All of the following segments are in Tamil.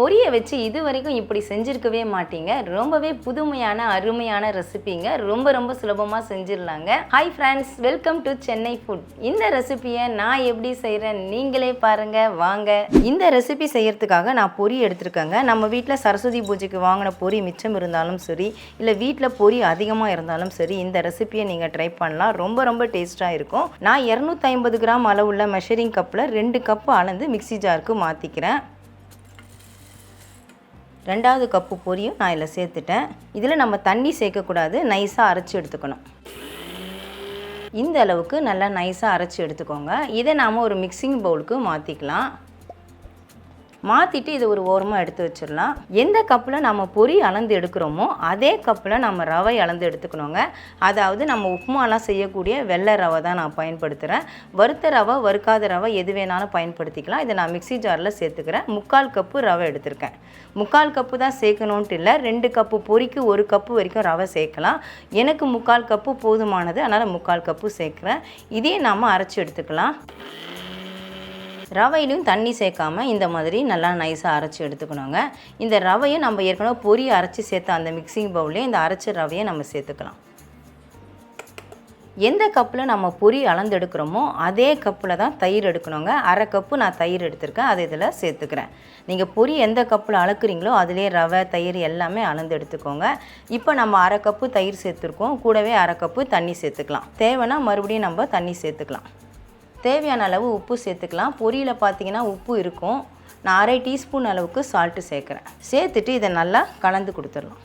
பொரியை வச்சு இது வரைக்கும் இப்படி செஞ்சுருக்கவே மாட்டீங்க. ரொம்பவே புதுமையான அருமையான ரெசிபிங்க. ரொம்ப ரொம்ப சுலபமாக செஞ்சிடலாங்க. Hi friends welcome to Chennai food இந்த ரெசிபியை நான் எப்படி செய்கிறேன் நீங்களே பாருங்க. வாங்க. இந்த ரெசிபி செய்யறதுக்காக நான் பொரி எடுத்திருக்கேங்க. நம்ம வீட்டில் சரஸ்வதி பூஜைக்கு வாங்கின பொரி மிச்சம் இருந்தாலும் சரி இல்லை வீட்டில் பொரி அதிகமாக இருந்தாலும் சரி இந்த ரெசிபியை நீங்கள் ட்ரை பண்ணலாம். ரொம்ப ரொம்ப டேஸ்ட்டாக இருக்கும். நான் இரநூத்தி ஐம்பது கிராம் அளவுள்ள மெஷரிங் கப்பில் ரெண்டு கப்பு அளந்து மிக்ஸி ஜாருக்கு மாற்றிக்கிறேன் ரெண்டாவது கப்பு பொரியும் நான் இதில் சேர்த்துட்டேன். இதில் நம்ம தண்ணி சேர்க்கக்கூடாது நைஸாக அரைச்சி எடுத்துக்கணும். இந்த அளவுக்கு நல்லா நைஸாக அரைச்சி எடுத்துக்கோங்க. இதை நாம் ஒரு மிக்சிங் பவுலுக்கு மாற்றிக்கலாம் மாற்றிட்டு இதை ஒரு ஓரமாக எடுத்து வச்சிடலாம். எந்த கப்பில் நம்ம பொரி அளந்து எடுக்கிறோமோ அதே கப்பில் நம்ம ரவை அளந்து எடுத்துக்கணுங்க. அதாவது நம்ம உப்புமாலாம் செய்யக்கூடிய வெள்ளை ரவை தான் நான் பயன்படுத்துகிறேன் வறுத்த ரவை வறுக்காத ரவை எது வேணாலும் பயன்படுத்திக்கலாம். இதை நான் மிக்ஸி ஜாரில் சேர்த்துக்கிறேன். முக்கால் கப்பு ரவை எடுத்திருக்கேன். முக்கால் கப்பு தான் சேர்க்கணுன்ட்டு இல்லை ரெண்டு கப்பு பொரிக்கு ஒரு கப்பு வரைக்கும் ரவை சேர்க்கலாம். எனக்கு முக்கால் கப்பு போதுமானது அதனால் முக்கால் கப்பு சேர்க்குறேன். இதையே நாம் அரைச்சி எடுத்துக்கலாம். ரவையிலையும் தண்ணி சேர்க்காமல் இந்த மாதிரி நல்லா நைஸாக அரைச்சி எடுத்துக்கணுங்க. இந்த ரவையை நம்ம ஏற்கனவே பொரி அரைச்சி சேர்த்த அந்த மிக்சிங் பவுல்லே இந்த அரைச்ச ரவையை நம்ம சேர்த்துக்கலாம். எந்த கப்பில் நம்ம பொரி அளந்து எடுக்கிறோமோ அதே கப்பில் தான் தயிர் எடுக்கணுங்க. அரை கப்பு நான் தயிர் எடுத்திருக்கேன். அதை இதில் சேர்த்துக்கிறேன். நீங்கள் பொரி எந்த கப்பில் அளக்குறீங்களோ அதிலே ரவை தயிர் எல்லாமே அளந்து எடுத்துக்கோங்க. இப்போ நம்ம அரை கப்பு தயிர் சேர்த்துருக்கோம். கூடவே அரை கப்பு தண்ணி சேர்த்துக்கலாம். தேவைன்னா மறுபடியும் நம்ம தண்ணி சேர்த்துக்கலாம். தேவையான அளவு உப்பு சேர்த்துக்கலாம். பொரியில் பார்த்தீங்கன்னா உப்பு இருக்கும். நான் அரை டீஸ்பூன் அளவுக்கு சால்ட்டு சேர்க்குறேன். சேர்த்துட்டு இதை நல்லா கலந்து கொடுத்துடலாம்.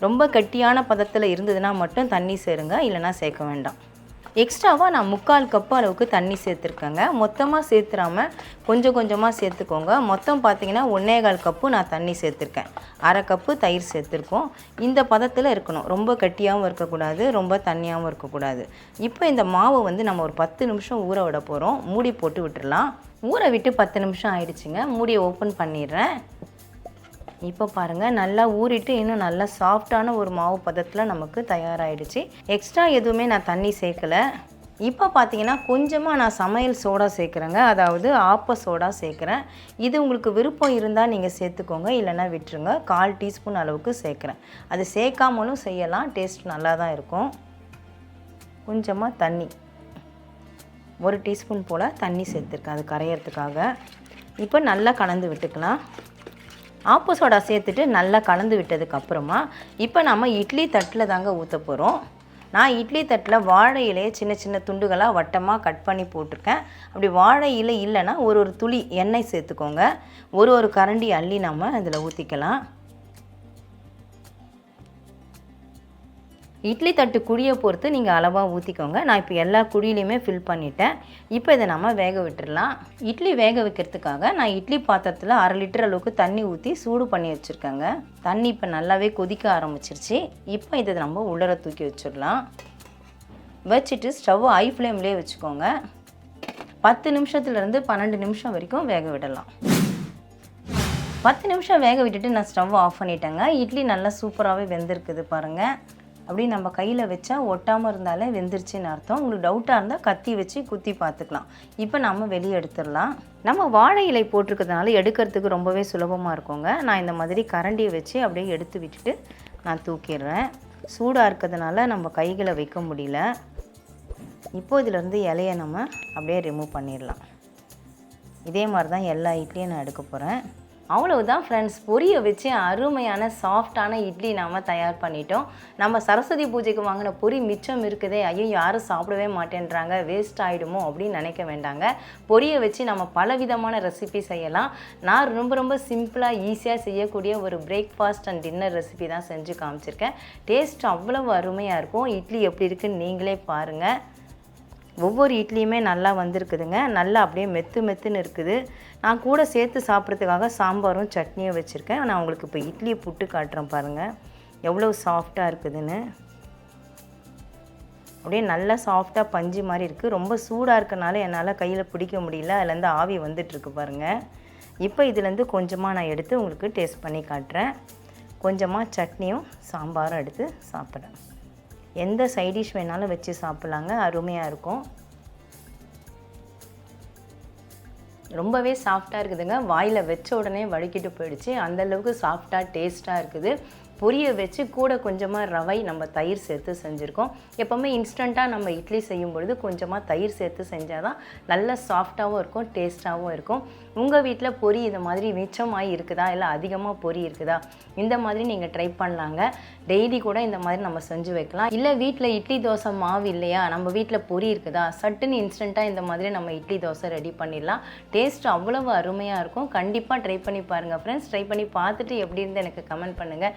ரொம்ப கட்டியான பதத்தில் இருந்ததுன்னா மட்டும் தண்ணி சேருங்க. இல்லைனா சேர்க்க வேண்டாம். எக்ஸ்ட்ராவாக நான் முக்கால் கப்பு அளவுக்கு தண்ணி சேர்த்துருக்கேங்க. மொத்தமாக சேர்த்துறாம கொஞ்சம் கொஞ்சமாக சேர்த்துக்கோங்க. மொத்தம் பார்த்தீங்கன்னா ஒன்றே கால் கப்பு நான் தண்ணி சேர்த்துருக்கேன். அரை கப்பு தயிர் சேர்த்துருக்கோம். இந்த பதத்தில் இருக்கணும். ரொம்ப கட்டியாகவும் இருக்கக்கூடாது ரொம்ப தண்ணியாகவும் இருக்கக்கூடாது. இப்போ இந்த மாவை வந்து நம்ம ஒரு பத்து நிமிஷம் ஊற விட போகிறோம் மூடி போட்டு விட்டுடலாம் ஊற விட்டு பத்து நிமிஷம் ஆயிடுச்சுங்க. மூடியை ஓப்பன் பண்ணிடுறேன். இப்போ பாருங்கள் நல்லா ஊறிட்டு இன்னும் நல்லா சாஃப்டான ஒரு மாவு பதத்தில் நமக்கு தயாராகிடுச்சு எக்ஸ்ட்ரா எதுவுமே நான் தண்ணி சேர்க்கலை. இப்போ பார்த்தீங்கன்னா கொஞ்சமாக நான் சமையல் சோடா சேர்க்குறேங்க. அதாவது ஆப்ப சோடா சேர்க்குறேன். இது உங்களுக்கு விருப்பம் இருந்தால் நீங்கள் சேர்த்துக்கோங்க இல்லைன்னா விட்டுருங்க. கால் டீஸ்பூன் அளவுக்கு சேர்க்குறேன். அது சேர்க்காமலும் செய்யலாம். டேஸ்ட் நல்லா தான் இருக்கும். கொஞ்சமாக தண்ணி. ஒரு டீஸ்பூன் போல் தண்ணி சேர்த்துருக்கேன். அது கரையிறதுக்காக. இப்போ நல்லா கலந்து விட்டுக்கலாம். ஆப்பு சோடா சேர்த்துட்டு நல்லா கலந்து விட்டதுக்கு அப்புறமா இப்போ நம்ம இட்லி தட்டில் தாங்க ஊற்ற போகிறோம். நான் இட்லி தட்டில் வாழை இலையை சின்ன சின்ன துண்டுகளாக வட்டமாக கட் பண்ணி போட்டிருக்கேன். அப்படி வாழை இலை இல்லைன்னா ஒரு ஒரு துளி எண்ணெய் சேர்த்துக்கோங்க. ஒரு ஒரு கரண்டி அள்ளி நம்ம அதில் ஊற்றிக்கலாம் இட்லி தட்டு குழியை பொறுத்து நீங்கள் அளவாக ஊற்றிக்கோங்க நான் இப்போ எல்லா குழியிலையுமே ஃபில் பண்ணிட்டேன். இப்போ இதை நம்ம வேக விட்டுடலாம் இட்லி வேக வைக்கிறதுக்காக நான் இட்லி பாத்திரத்தில் அரை லிட்டர் அளவுக்கு தண்ணி ஊற்றி சூடு பண்ணி வச்சுருக்கேங்க. தண்ணி இப்போ நல்லாவே கொதிக்க ஆரம்பிச்சிருச்சு. இப்போ இதை நம்ம உள்ளர தூக்கி வச்சிடலாம். வச்சுட்டு ஸ்டவ் ஹை ஃப்ளேம்லேயே வச்சுக்கோங்க. பத்து நிமிஷத்துலேருந்து பன்னெண்டு நிமிஷம் வரைக்கும் வேக விடலாம். பத்து நிமிஷம் வேக விட்டுட்டு நான் ஸ்டவ் ஆஃப் பண்ணிட்டேங்க. இட்லி நல்லா சூப்பராகவே வெந்திருக்குது பாருங்கள் அப்படி நம்ம கையில் வச்சா ஒட்டாமல் இருந்தாலே வெந்துருச்சுன்னு அர்த்தம். உங்களுக்கு டவுட்டாக இருந்தால் கத்தி வச்சு குத்தி பார்த்துக்கலாம். இப்போ நம்ம வெளியே எடுத்துடலாம். நம்ம வாழை இலை போட்டிருக்கிறதுனால எடுக்கிறதுக்கு ரொம்பவே சுலபமாக இருக்குங்க. நான் இந்த மாதிரி கரண்டியை வச்சு அப்படியே எடுத்து விட்டுட்டு நான் தூக்கிடுறேன். சூடாக இருக்கிறதுனால நம்ம கைகளை வைக்க முடியல. இப்போ இதிலேருந்து இலையை நம்ம அப்படியே ரிமூவ் பண்ணிடலாம். இதே மாதிரி தான் எல்லா இட்லியும் நான் எடுக்க போகிறேன் அவ்வளவுதான் ஃப்ரெண்ட்ஸ் பொரிய வச்சு அருமையான சாஃப்டான இட்லி நாம் தயார் பண்ணிட்டோம். நம்ம சரஸ்வதி பூஜைக்கு வாங்கின பொரி மிச்சம் இருக்குதே ஐயோ யாரும் சாப்பிடவே மாட்டேன்றாங்க. வேஸ்ட் ஆகிடுமோ அப்படின்னு நினைக்க வேண்டாங்க. பொரியை வச்சு நம்ம பலவிதமான ரெசிபி செய்யலாம். நான் ரொம்ப ரொம்ப சிம்பிளாக ஈஸியாக செய்யக்கூடிய ஒரு பிரேக்ஃபாஸ்ட் அண்ட் டின்னர் ரெசிபி தான் செஞ்சு காமிச்சிருக்கேன். டேஸ்ட் அவ்வளவு அருமையாக இருக்கும். இட்லி எப்படி இருக்குன்னு நீங்களே பாருங்கள் ஒவ்வொரு இட்லியுமே நல்லா வந்திருக்குதுங்க. நல்லா அப்படியே மெத்து மெத்துன்னு இருக்குது. நான் கூட சேர்த்து சாப்பிட்றதுக்காக சாம்பாரும் சட்னியும் வச்சுருக்கேன். நான் உங்களுக்கு இப்போ இட்லியை புட்டு காட்டுறேன் பாருங்கள் எவ்வளோ சாஃப்டாக இருக்குதுன்னு. அப்படியே நல்லா சாஃப்டாக பஞ்சு மாதிரி இருக்குது ரொம்ப சூடாக இருக்கனால என்னால் கையில் பிடிக்க முடியல. அதுலேருந்து ஆவி வந்துட்டுருக்கு பாருங்கள் இப்போ இதுலேருந்து கொஞ்சமாக நான் எடுத்து உங்களுக்கு டேஸ்ட் பண்ணி காட்டுறேன். கொஞ்சமாக சட்னியும் சாம்பாரும் எடுத்து சாப்பிட்றேன். எந்த சைடிஷ் வேணாலும் வச்சு சாப்பிட்லாங்க. அருமையாக இருக்கும். ரொம்பவே சாஃப்டாக இருக்குதுங்க. வாயில் வச்ச உடனே வழுக்கிட்டு போயிடுச்சு. அந்த அளவுக்கு சாஃப்டாக டேஸ்ட்டாக இருக்குது. பொரியை வச்சு கூட கொஞ்சமாக ரவை நம்ம தயிர் சேர்த்து செஞ்சுருக்கோம். எப்போவுமே இன்ஸ்டண்ட்டாக நம்ம இட்லி செய்யும் பொழுது கொஞ்சமாக தயிர் சேர்த்து செஞ்சால் தான் நல்ல சாஃப்டாகவும் இருக்கும் டேஸ்ட்டாகவும் இருக்கும். உங்கள் வீட்டில் பொரி இந்த மாதிரி மிச்சமாகி இருக்குதா? இல்லை அதிகமாக பொரி இருக்குதா? இந்த மாதிரி நீங்கள் ட்ரை பண்ணலாங்க. டெய்லி கூட இந்த மாதிரி நம்ம செஞ்சு வைக்கலாம். இல்லை வீட்டில் இட்லி தோசை மாவு இல்லையா? நம்ம வீட்டில் பொரி இருக்குதா? சட்டுன்னு இன்ஸ்டண்ட்டாக இந்த மாதிரி நம்ம இட்லி தோசை ரெடி பண்ணிடலாம். டேஸ்ட் அவ்வளவு அருமையாக இருக்கும். கண்டிப்பாக ட்ரை பண்ணி பாருங்கள் ஃப்ரெண்ட்ஸ் ட்ரை பண்ணி பார்த்துட்டு எப்படி இருந்து எனக்கு கமெண்ட் பண்ணுங்கள்